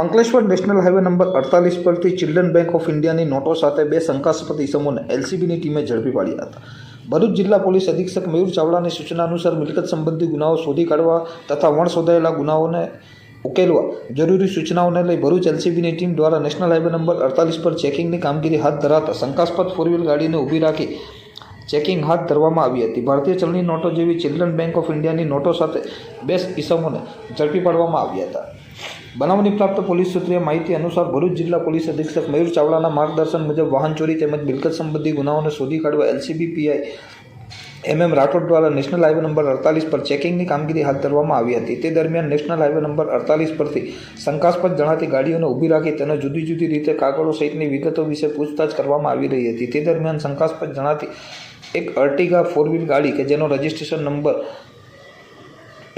Ankleshwar national highway number અડતાલીસ પરથી children bank of ઇન્ડિયાની નોટો સાથે બે શંકાસ્પદ ઇસમોને એલસીબીની ટીમે ઝડપી પાડ્યા હતા. ભરૂચ જિલ્લા પોલીસ અધિક્ષક મયુર ચાવડાની સૂચના અનુસાર મિલકત સંબંધી ગુનાઓ શોધી કાઢવા તથા વણ શોધાયેલા ગુનાઓને ઉકેલવા જરૂરી સૂચનાઓને લઈ ભરૂચ એલસીબીની ટીમ દ્વારા નેશનલ હાઈવે નંબર અડતાલીસ પર ચેકિંગની કામગીરી હાથ ધરાતા શંકાસ્પદ ફોર વ્હીલ ગાડીને ઊભી રાખી ચેકિંગ હાથ ધરવામાં આવી હતી. ભારતીય ચલણી નોટો જેવી ચિલ્ડ્રન બેંક ઓફ ઇન્ડિયાની નોટો સાથે બે ઇસમોને ઝડપી પાડવામાં આવ્યા હતા. બનાવની પ્રાપ્ત પોલીસ સૂત્રીય માહિતી અનુસાર ભરૂચ જિલ્લા પોલીસ અધિક્ષક મયુર ચાવડાના માર્ગદર્શન મુજબ વાહન ચોરી તેમજ મિલકત સંબંધી ગુનાઓને શોધી કાઢવા LCB PI M M Rathod દ્વારા નેશનલ હાઈવે નંબર અડતાલીસ પર ચેકિંગની કામગીરી હાથ ધરવામાં આવી હતી. તે દરમિયાન નેશનલ હાઈવે નંબર અડતાલીસ પરથી શંકાસ્પદ જણાતી ગાડીઓને ઊભી રાખી તેને જુદી જુદી રીતે કાગળો સહિતની વિગતો વિશે પૂછતાછ કરવામાં આવી રહી હતી. તે દરમિયાન શંકાસ્પદ જણાતી એક અર્ટિગા ફોર વ્હીલ ગાડી કે જેનો રજિસ્ટ્રેશન નંબર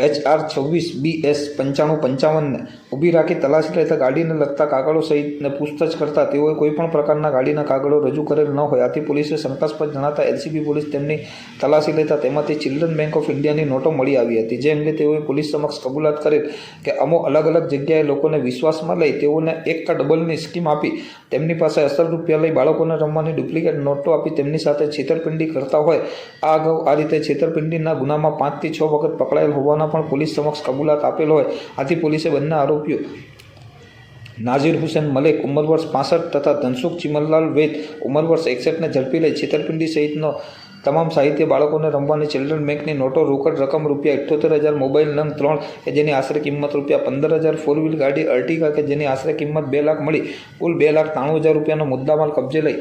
એચ આર છવ્વીસ બી એસ પંચાણું પંચાવનને ઊભી રાખી તલાશી લેતા ગાડીને લગતા કાગળો સહિતને પૂછતાછ કરતા તેઓએ કોઈપણ પ્રકારના ગાડીના કાગળો રજૂ કરેલ ન હોય. આથી પોલીસે શંકાસ્પદ જણાતા એલસીબી પોલીસ તેમની તલાશી લેતા તેમાંથી ચિલ્ડ્રન બેંક ઓફ ઇન્ડિયાની નોટો મળી આવી હતી. જે અંગે તેઓએ પોલીસ સમક્ષ કબૂલાત કરેલ કે અમો અલગ અલગ જગ્યાએ લોકોને વિશ્વાસમાં લઈ તેઓને એક ડબલની સ્કીમ આપી તેમની પાસે અસર રૂપિયા લઈ બાળકોને રમવાની ડુપ્લિકેટ નોટો આપી તેમની સાથે છેતરપિંડી કરતા હોય. આ અગાઉ આ રીતે છેતરપિંડીના ગુનામાં પાંચથી છ વખત પકડાયેલ હોવાના પણ પોલીસ સમક્ષ કબૂલાત આપેલ હોય, આથી પોલીસે બંને આરોપીઓ નાઝીર હુસેન મલેક, ઉંમર વર્ષ પાસઠ તથા ધનસુખ ચિમનલાલ વૈદ, ઉંમર વર્ષ એકસઠને ઝડપી લઈ છેતરપિંડી સહિતનો તમામ સાહિત્ય બાળકોને રમવાની ચિલ્ડ્રન બેંકની નોટો, રોકડ રકમ રૂપિયા અઠ્યોતેર હજાર, મોબાઈલ નંગ ત્રણ, કે જેની આશરે કિંમત રૂપિયા પંદર હજાર, ફોર વ્હીલ ગાડી અર્ટિગા કે જેની આશરે કિંમત બે લાખ મળી, કુલ બે લાખ ત્રાણું હજાર રૂપિયાનો મુદ્દામાલ કબજે લઈ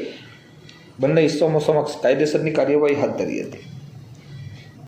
બંને ઇસમો સમક્ષ કાયદેસરની કાર્યવાહી હાથ ધરી હતી.